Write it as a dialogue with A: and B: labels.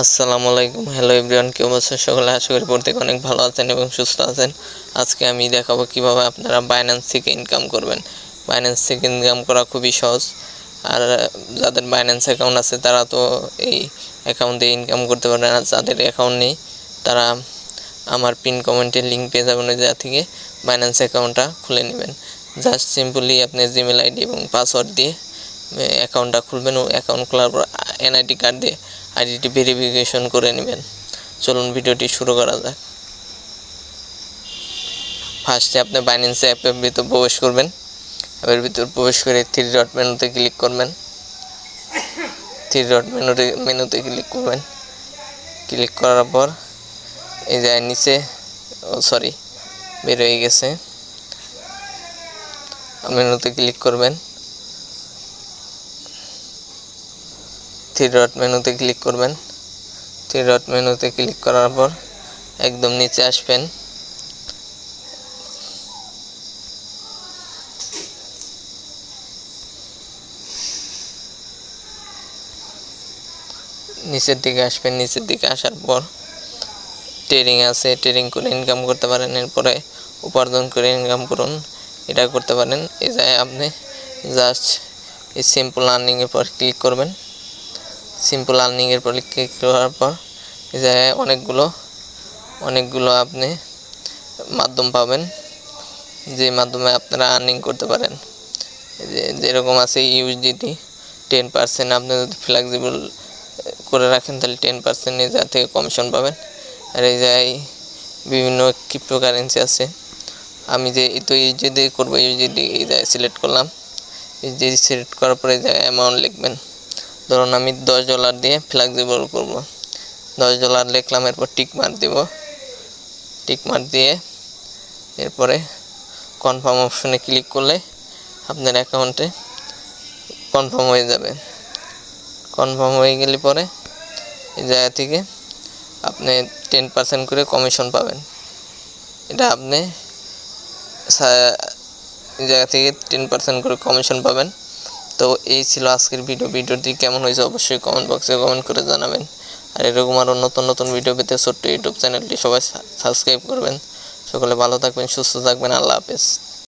A: আসসালামু আলাইকুম। Hello everyone কি অবস্থা সকলে? আশা করি প্রত্যেকে অনেক ভালো আছেন এবং সুস্থ আছেন। আজকে আমি দেখাবো কীভাবে আপনারা বাইন্যান্স থেকে ইনকাম করবেন। বাইন্যান্স থেকে ইনকাম করা খুবই সহজ। আর যাদের বাইন্যান্স অ্যাকাউন্ট আছে, তারা তো এই অ্যাকাউন্ট দিয়ে ইনকাম করতে পারে না। যাদের অ্যাকাউন্ট নেই, তারা আমার পিন কমেন্টে লিঙ্ক পেয়ে যাবেন ওই জায়গা থেকে। বাইন্যান্স অ্যাকাউন্টটা খুলে নেবেন। জাস্ট সিম্পলি আপনি জিমেল আইডি এবং পাসওয়ার্ড দিয়ে অ্যাকাউন্টটা খুলবেন। ও অ্যাকাউন্ট খোলার পর এনআইডি কার্ড দিয়ে আইডিটি ভেরিফিকেশন করে নেবেন। চলুন ভিডিওটি শুরু করা যাক। ফার্স্টে আপনি বাইন্যান্স অ্যাপের ভিতর প্রবেশ করবেন। অ্যাপের ভিতর প্রবেশ করে থ্রি ডট মেনুতে ক্লিক করবেন। থ্রি ডট মেনুতে মেনুতে ক্লিক করবেন। ক্লিক করার পর এই যে নিচে, ও সরি বের হয়ে গেছে। মেনুতে ক্লিক করবেন। থ্রি ডট মেনুতে ক্লিক করবেন। থ্রি ডট মেনুতে ক্লিক করার পর একদম নিচে আসবেন। নিচের দিকে আসবেন। নিচের দিকে আসার পর ট্রেডিং আছে। ট্রেডিং করে ইনকাম করতে পারেন। এরপরে উপার্জন করে ইনকাম করুন। এটা করতে পারেন। এই জায়গায় আপনি জাস্ট এই সিম্পল আর্নিংয়ের পর ক্লিক করবেন। সিম্পল আর্নিংয়ের পর ক্লিক করার পর এই জায়গায় অনেকগুলো অনেকগুলো আপনি মাধ্যম পাবেন, যে মাধ্যমে আপনারা আর্নিং করতে পারেন। যে যেরকম আছে ইউজিটি টেন পার্সেন্ট আপনি যদি ফ্লেক্সিবল করে রাখেন, তাহলে টেন পার্সেন্ট এই জায়গা থেকে কমিশন পাবেন। আর এই জায়গায় বিভিন্ন ক্রিপ্টো কারেন্সি আছে। আমি যে তো ইউজিডি করব ইউজিডি এই জায়গায় সিলেক্ট করলাম। ইউজিডি সিলেক্ট করার পরে এই জায়গায় অ্যামাউন্ট লিখবেন। ধরুন আমি দশ ডলার দিয়ে ফ্লেক্সিবল করব। দশ ডলার লিখলাম, এরপর টিক মার দিব। টিক মার দিয়ে এরপরে কনফার্ম অপশনে ক্লিক করলে আপনার অ্যাকাউন্টে কনফার্ম হয়ে যাবে। কনফার্ম হয়ে গেলে পরে এই জায়গা থেকে আপনি টেন পার্সেন্ট করে কমিশন পাবেন। এটা আপনি জায়গা থেকে টেন পার্সেন্ট করে কমিশন পাবেন। তো এই ছিল আজকের ভিডিও ভিডিওটি কেমন হয়েছে অবশ্যই কমেন্ট বক্সে কমেন্ট করে জানাবেন। আর এরকম আরও নতুন নতুন ভিডিও পেতে ছোট্ট ইউটিউব চ্যানেলটি সবাই সাবস্ক্রাইব করবেন। সকলে ভালো থাকবেন, সুস্থ থাকবেন। আল্লাহ হাফেজ।